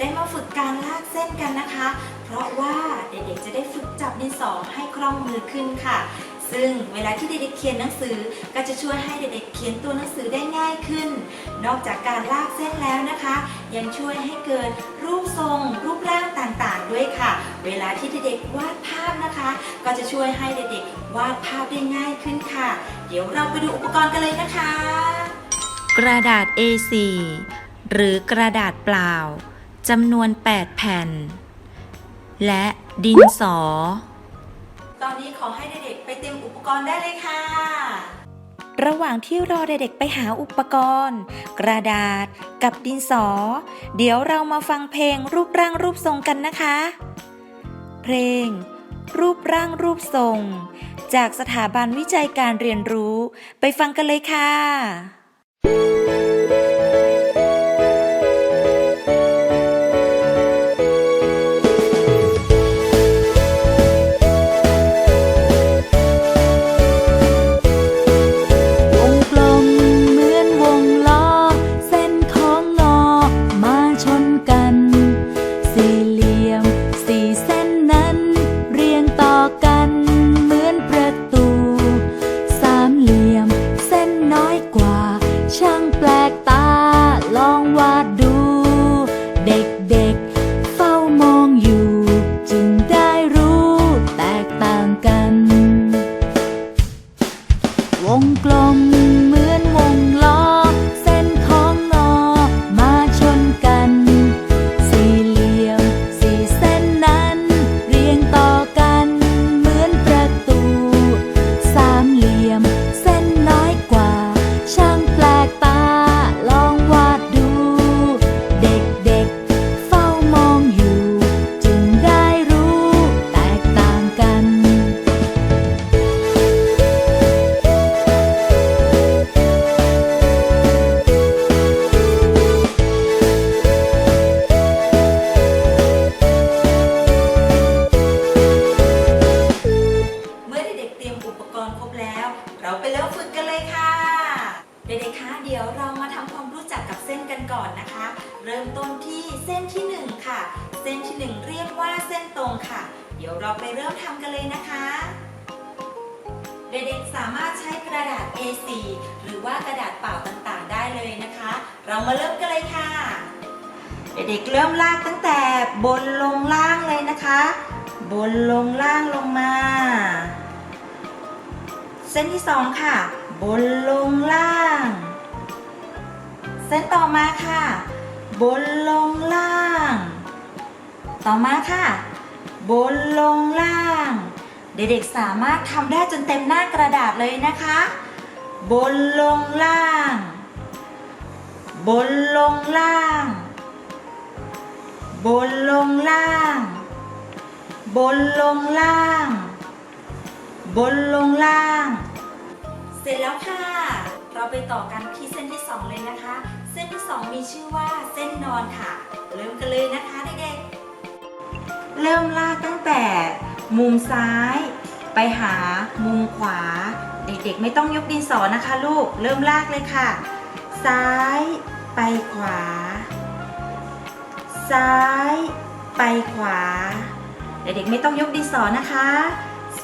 ได้มาฝึกการลากเส้นกันนะคะ เพราะว่าเด็กๆจะได้ฝึกจับดินสอให้คล่องมือขึ้นค่ะ ซึ่งเวลาที่เด็กๆเขียนหนังสือก็จะช่วยให้เด็กๆเขียนตัวหนังสือได้ง่ายขึ้น นอกจากการลากเส้นแล้วนะคะ ยังช่วยให้เกิดรูปทรง รูปร่างต่างๆ ด้วยค่ะ เวลาที่เด็กๆวาดภาพนะคะ ก็จะช่วยให้เด็กๆวาดภาพได้ง่ายขึ้นค่ะ เดี๋ยวเราไปดูอุปกรณ์กันเลยนะคะ กระดาษ A4 หรือกระดาษเปล่า จำนวน 8 แผ่น และดินสอ ตอนนี้ขอให้เด็กๆไปเตรียมอุปกรณ์ได้เลยค่ะ ระหว่างที่รอเด็กๆไปหาอุปกรณ์ กระดาษกับดินสอ เดี๋ยวเรามาฟังเพลงรูปร่างรูปทรงกันนะคะ เพลง รูปร่างรูปทรง จากสถาบันวิจัยการเรียนรู้ ไปฟังกันเลยค่ะ ดูเด็ก เดี๋ยวเรามาทำความรู้จักกับเส้นกันก่อนนะคะ เริ่มต้นที่เส้นที่หนึ่งค่ะ เส้นที่หนึ่งเรียกว่าเส้นตรงค่ะ เดี๋ยวเราไปเริ่มทำกันเลยนะคะ เด็กๆสามารถใช้กระดาษ A4 หรือว่ากระดาษเปล่าต่างๆ ได้เลยนะคะ เรามาเริ่มกันเลยค่ะ เด็กๆเริ่มลากตั้งแต่บนลงล่างเลยนะคะ บนลงล่างลงมา เส้นที่สองค่ะ บนลงล่าง เส้นต่อมาค่ะ บนลงล่าง ต่อมาค่ะ บนลงล่าง เด็กๆสามารถทำได้จนเต็มหน้ากระดาษเลยนะคะ บนลงล่าง บนลงล่าง บนลงล่าง บนลงล่าง บนลงล่าง เสร็จแล้วค่ะ เราไปต่อกันที่เส้นที่ 2 เลยนะคะ เส้นที่ 2 มีชื่อว่าเส้นนอนค่ะ เริ่มกันเลยนะคะเด็กๆ เริ่มลากตั้งแต่มุมซ้าย ไปหามุมขวา เด็กๆ ไม่ต้องยกดินสอนะคะ ลูก เริ่มลากเลยค่ะ ซ้ายไปขวา ซ้ายไปขวา เด็กๆ ไม่ต้องยกดินสอนะคะ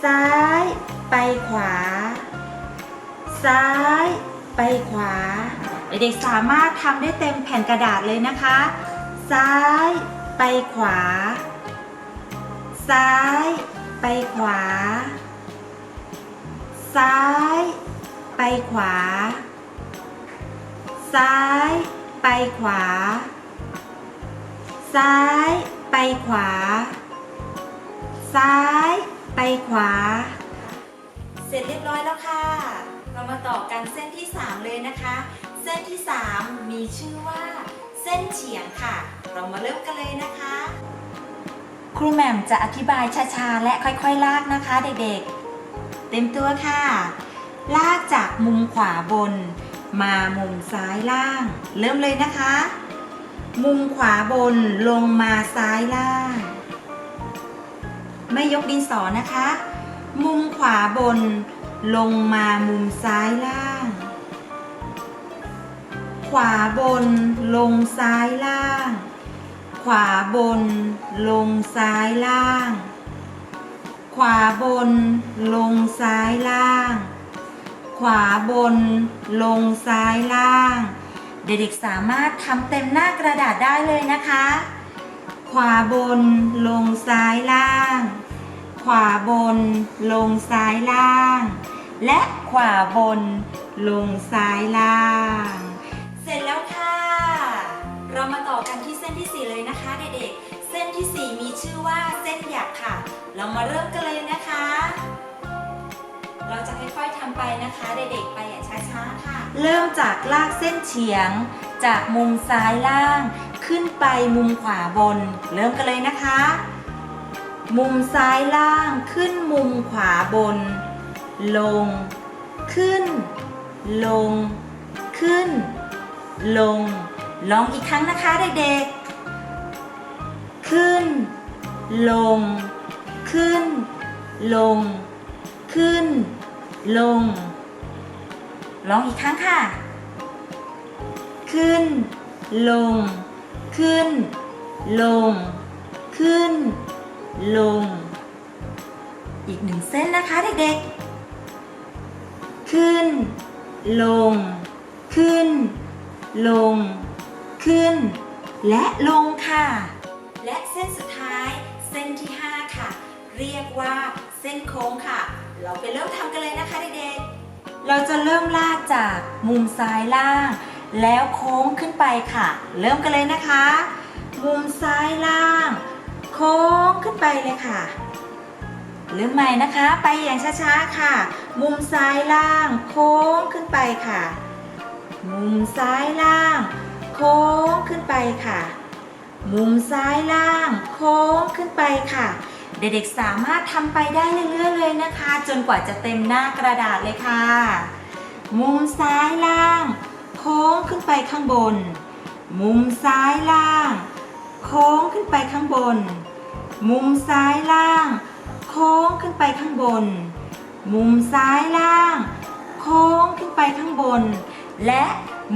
ซ้ายไปขวา ซ้าย ไปขวา เด็กๆสามารถทำได้เต็มแผ่นกระดาษเลยนะคะ ซ้ายไปขวา ซ้ายไปขวา ซ้ายไปขวา ซ้ายไปขวา ซ้ายไปขวา ซ้ายไปขวา เสร็จเรียบร้อยแล้วค่ะ เรามาต่อกันเส้นที่ 3 เลยนะคะ เส้นที่ 3 มีชื่อว่า เส้นเฉียงค่ะ เรามาเริ่มกันเลยนะคะ ครูแหม่มจะอธิบายช้าๆ และค่อยๆ ลากนะคะเด็กๆ เต็มตัวค่ะ ลากจากมุมขวาบน มามุมซ้ายล่าง เริ่มเลยนะคะ มุมขวาบนลงมาซ้ายล่าง ไม่ยกดินสอนะคะ มุมขวาบน ลงมามุมซ้ายล่าง ขวาบน ลงซ้ายล่าง ขวาบน ลงซ้ายล่าง ขวาบน ลงซ้ายล่าง ขวาบน ลงซ้ายล่าง เด็กๆสามารถทำเต็มหน้ากระดาษได้เลยนะคะ ขวาบน ลงซ้ายล่าง ขวาบน ลงซ้ายล่าง และขวาบน ลงซ้ายล่าง เสร็จแล้วค่ะ เรามาต่อกันที่เส้นที่ 4 เลยนะคะเด็กๆ เส้นที่ 4 มีชื่อว่าเส้นหยักค่ะ เรามาเริ่มกันเลยนะคะ เราจะค่อยๆทำไปนะคะเด็กๆ ไปอย่างช้าๆค่ะ เริ่มจากลากเส้นเฉียง จากมุมซ้ายล่าง ขึ้นไปมุมขวาบน เริ่มกันเลยนะคะ มุมซ้ายล่างขึ้นมุมขวาบน ลง ขึ้น ลง ขึ้น ลง ลองอีกครั้งนะคะเด็กๆ ขึ้น ลง ขึ้น ลง ขึ้น ลง ลองอีกครั้งค่ะ ขึ้น ลง ขึ้น ลง ขึ้น ลง อีกหนึ่งเส้นนะคะเด็กๆ ขึ้น ลง ขึ้น ลง ขึ้น และลงค่ะ และเส้นสุดท้ายเส้นที่ 5 ค่ะ เรียกว่าเส้นโค้งค่ะ เราไปเริ่มทำกันเลยนะคะเด็กๆ เราจะเริ่มลากจากมุมซ้ายล่าง แล้วโค้งขึ้นไปค่ะ เริ่มกันเลยนะคะ มุมซ้ายล่าง โค้งขึ้นไปเลยค่ะเริ่มใหม่นะคะ ไปอย่างช้าๆค่ะ มุมซ้ายล่าง โค้งขึ้นไปค่ะ มุมซ้ายล่าง โค้งขึ้นไปค่ะ มุมซ้ายล่าง โค้งขึ้นไปค่ะ เด็กๆสามารถทำไปได้เรื่อยๆเลยนะคะ จนกว่าจะเต็มหน้ากระดาษเลยค่ะ มุมซ้ายล่าง โค้งขึ้นไปข้างบน มุมซ้ายล่าง โค้งขึ้นไปข้างบน มุมซ้ายล่าง โค้งขึ้นไปข้างบน มุมซ้ายล่าง โค้งขึ้นไปข้างบน และ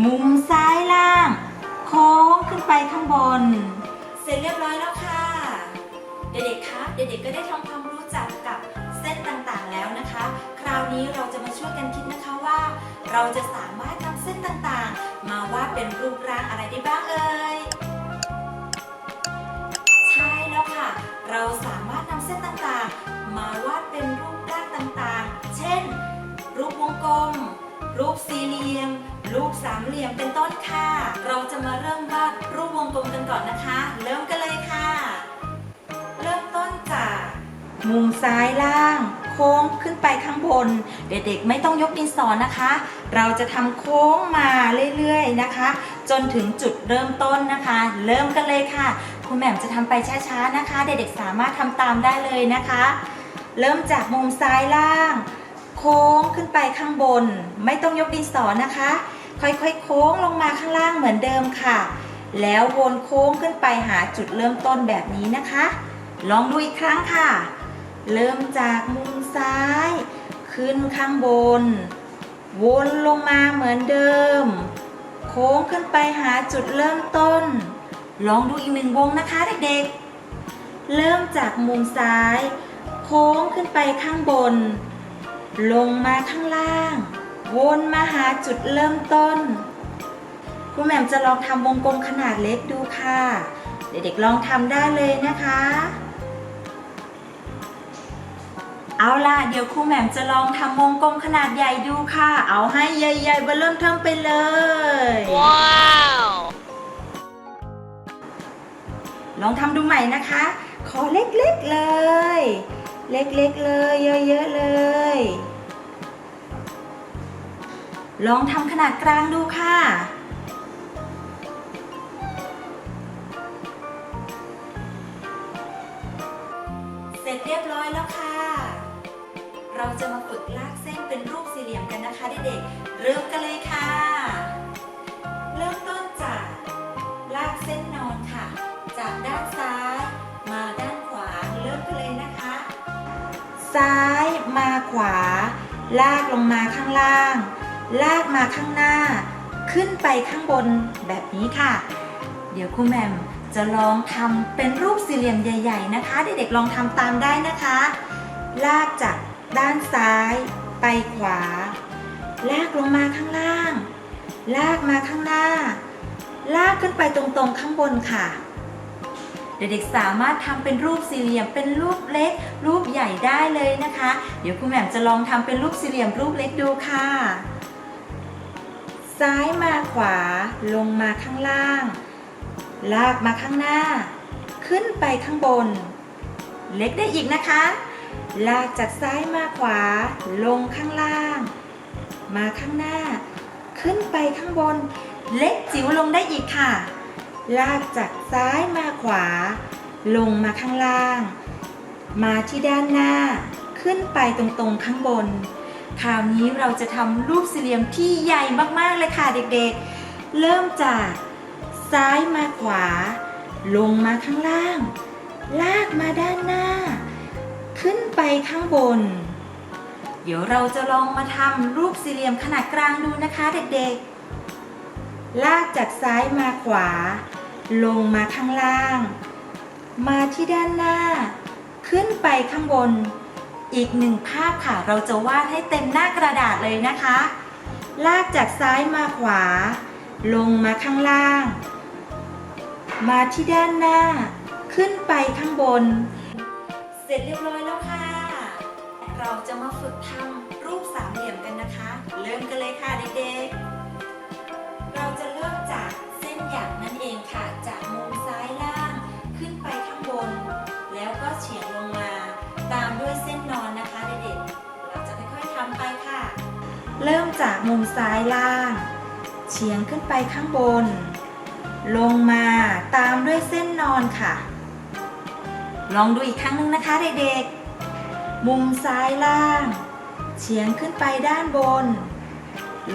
มุมซ้ายล่าง โค้งขึ้นไปข้างบน เสร็จเรียบร้อยแล้วค่ะ เด็กๆคะเด็กๆก็ได้ทำความรู้จักกับเส้นต่างๆแล้วนะคะ คราวนี้เราจะมาช่วยกันคิดนะคะว่า เราจะสามารถนำเส้นต่างๆ มาวาดเป็นรูปร่างอะไรได้บ้างเอ่ย เราสามารถนำเส้นต่างๆ มาวาดเป็นรูปร่างต่างๆ เช่น รูปวงกลม รูปสี่เหลี่ยม รูปสามเหลี่ยมเป็นต้นค่ะ เราจะมาเริ่มวาดรูปวงกลมกันก่อนนะคะ เริ่มกันเลยค่ะ เริ่มต้นจากมุมซ้ายล่าง โค้งขึ้นไปข้างบน เด็กๆไม่ต้องยกดินสอนะคะ เราจะทำโค้งมาเรื่อยๆนะคะ จนถึงจุดเริ่มต้นนะคะ เริ่มกันเลยค่ะ คุณแหม่มจะทำไปช้าๆนะคะ เด็กๆสามารถทำตามได้เลยนะคะ เริ่มจากมุมซ้ายล่าง โค้งขึ้นไปข้างบน ไม่ต้องยกดินสอนะคะ ค่อยๆ โค้งลงมาข้างล่างเหมือนเดิมค่ะ แล้ววนโค้งขึ้นไปหาจุดเริ่มต้นแบบนี้นะคะ ลองดูอีกครั้งค่ะ เริ่มจากมุมซ้าย ขึ้นข้างบน วนลงมาเหมือนเดิม โค้งขึ้นไปหาจุดเริ่มต้น ลองดูอีกหนึ่งวงนะคะเด็กๆ เริ่มจากมุมซ้าย โค้งขึ้นไปข้างบน ลงมาข้างล่าง วนมาหาจุดเริ่มต้นคุณแหม่มจะลองทำวงกลมขนาดเล็กดูค่ะ เด็กๆลองทำได้เลยนะคะ เอาล่ะ เดี๋ยวครูแหม่มจะลองทำวงกลมขนาดใหญ่ดูค่ะ เอาให้ใหญ่ๆเบอร์เริ่มเทิมไปเลย Wow! ลองทำดูใหม่นะคะ ขอเล็กๆเลย เล็กๆเลย เยอะๆเลย ลองทำขนาดกลางดูค่ะ เสร็จเรียบร้อยแล้วค่ะ เราจะมาฝึกลากเส้นเป็นรูปสี่เหลี่ยมกันนะคะเด็กๆ เริ่มกันเลยค่ะ ซ้ายมาขวา ลากลงมาข้างล่าง ลากมาข้างหน้า ขึ้นไปข้างบนแบบนี้ค่ะ เดี๋ยวครูแม่มจะลองทำเป็นรูปสี่เหลี่ยมใหญ่ ๆ นะคะ เด็กๆลองทำตามได้นะคะ ลากจากด้านซ้ายไปขวา ลากลงมาข้างล่าง ลากมาข้างหน้า ลากขึ้นไปตรงๆข้างบนค่ะ เด็กๆสามารถทำเป็นรูปสี่เหลี่ยม เป็นรูปเล็ก รูปใหญ่ได้เลยนะคะ เดี๋ยวครูแหม่มจะลองทำเป็นรูปสี่เหลี่ยมรูปเล็กดูค่ะ ซ้ายมาขวา ลงมาข้างล่าง ลากมาข้างหน้า ขึ้นไปข้างบน เล็กได้อีกนะคะ ลากจากซ้ายมาขวา ลงข้างล่าง มาข้างหน้า ขึ้นไปข้างบน เล็กจิ๋วลงได้อีกค่ะ ลากจากซ้ายมาขวา ลงมาข้างล่าง มาที่ด้านหน้า ขึ้นไปตรงๆข้างบน คราวนี้เราจะทำรูปสี่เหลี่ยมที่ใหญ่มากๆเลยค่ะเด็กๆ เริ่มจากซ้ายมาขวา ลงมาข้างล่าง ลากมาด้านหน้า ขึ้นไปข้างบน เดี๋ยวเราจะลองมาทำรูปสี่เหลี่ยมขนาดกลางดูนะคะเด็กๆ ลากจากซ้ายมาขวา ลงมาข้างล่าง มาที่ด้านหน้า ขึ้นไปข้างบน อีกหนึ่งภาพค่ะ เราจะวาดให้เต็มหน้ากระดาษเลยนะคะ ลากจากซ้ายมาขวา ลงมาข้างล่าง มาที่ด้านหน้า ขึ้นไปข้างบน เสร็จเรียบร้อยแล้วค่ะ เราจะมาฝึกทำรูปสามเหลี่ยมกันนะคะ เริ่มกันเลยค่ะเด็กๆักนั่นเองค่ะ จากมุมซ้ายล่างขึ้นไปข้างบน แล้วก็เฉียงลงมา ตามด้วยเส้นนอนนะคะเด็กๆเราจะค่อยๆทำไปค่ะ เริ่มจากมุมซ้ายล่าง เฉียงขึ้นไปข้างบน ลงมาตามด้วยเส้นนอนค่ะ ลองดูอีกครั้งหนึ่งนะคะเด็กๆ มุมซ้ายล่าง เฉียงขึ้นไปด้านบน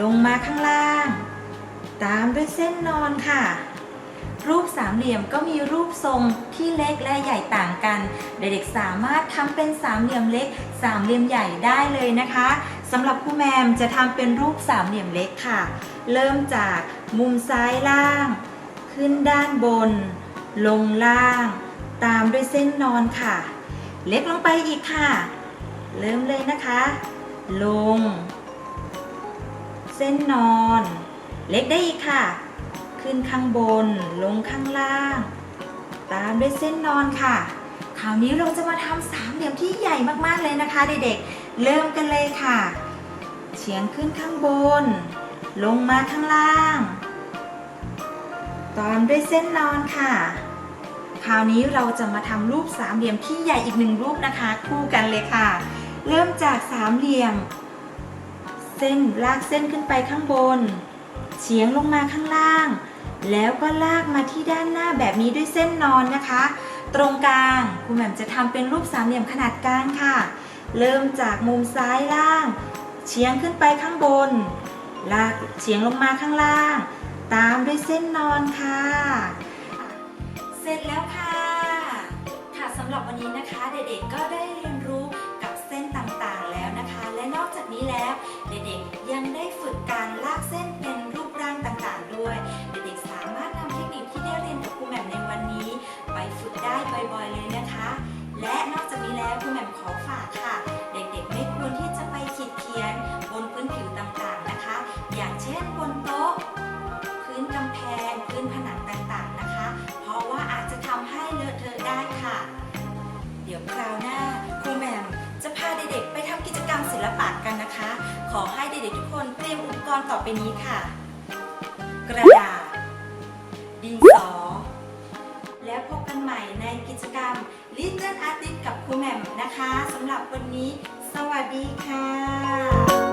ลงมาข้างล่าง ตามด้วยเส้นนอนค่ะ รูปสามเหลี่ยมก็มีรูปทรงที่เล็กและใหญ่ต่างกัน เด็กๆสามารถทำเป็นสามเหลี่ยมเล็ก สามเหลี่ยมใหญ่ได้เลยนะคะสำหรับครูแมมจะทำเป็นรูปสามเหลี่ยมเล็กค่ะ เริ่มจากมุมซ้ายล่าง ขึ้นด้านบน ลงล่าง ตามด้วยเส้นนอนค่ะ เล็กลงไปอีกค่ะ เริ่มเลยนะคะ ลง เส้นนอน เล็กได้อีกค่ะ ขึ้นข้างบน ลงข้างล่าง ตามด้วยเส้นนอนค่ะ คราวนี้เราจะมาทำสามเหลี่ยมที่ใหญ่มากๆเลยนะคะ เด็กๆ เริ่มกันเลยค่ะ เฉียงขึ้นข้างบน ลงมาข้างล่าง ตามด้วยเส้นนอนค่ะ คราวนี้เราจะมาทำรูปสามเหลี่ยมที่ใหญ่อีกหนึ่งรูปนะคะ คู่กันเลยค่ะ เริ่มจากสามเหลี่ยม เส้นลากเส้นขึ้นไปข้างบน เฉียงลงมาข้างล่าง แล้วก็ลากมาที่ด้านหน้าแบบนี้ด้วยเส้นนอนนะคะ ตรงกลางครูแหม่มจะทำเป็นรูปสามเหลี่ยมขนาดกลางค่ะ เริ่มจากมุมซ้ายล่าง เฉียงขึ้นไปข้างบน ลากเฉียงลงมาข้างล่าง ตามด้วยเส้นนอนค่ะ เสร็จแล้วค่ะ ค่ะสำหรับวันนี้นะคะเด็กๆก็ได้เรียนรู้กับเส้นต่างๆแล้วนะคะ และนอกจากนี้แล้วเด็กๆยังได้ฝึกการลากเส้น และนอกจากนี้แล้วครูแหม่มขอฝากค่ะ เด็กๆไม่ควรที่จะไปขีดเขียน บนพื้นผิวต่างๆนะคะ อย่างเช่นบนโต๊ะ พื้นกำแพง พื้นผนังต่างๆนะคะ เพราะว่าอาจจะทำให้เลอะเทอะได้ค่ะ เดี๋ยวคราวหน้าครูแหม่มจะพาเด็กๆไปทำกิจกรรมศิลปะกันนะคะ ขอให้เด็กๆทุกคนเตรียมอุปกรณ์ต่อไปนี้ค่ะ กระดาษดินสอ แล้วพบกันใหม่ในกิจกรรม Little Artist กับครูแหม่มนะคะสำหรับวันนี้ สวัสดีค่ะ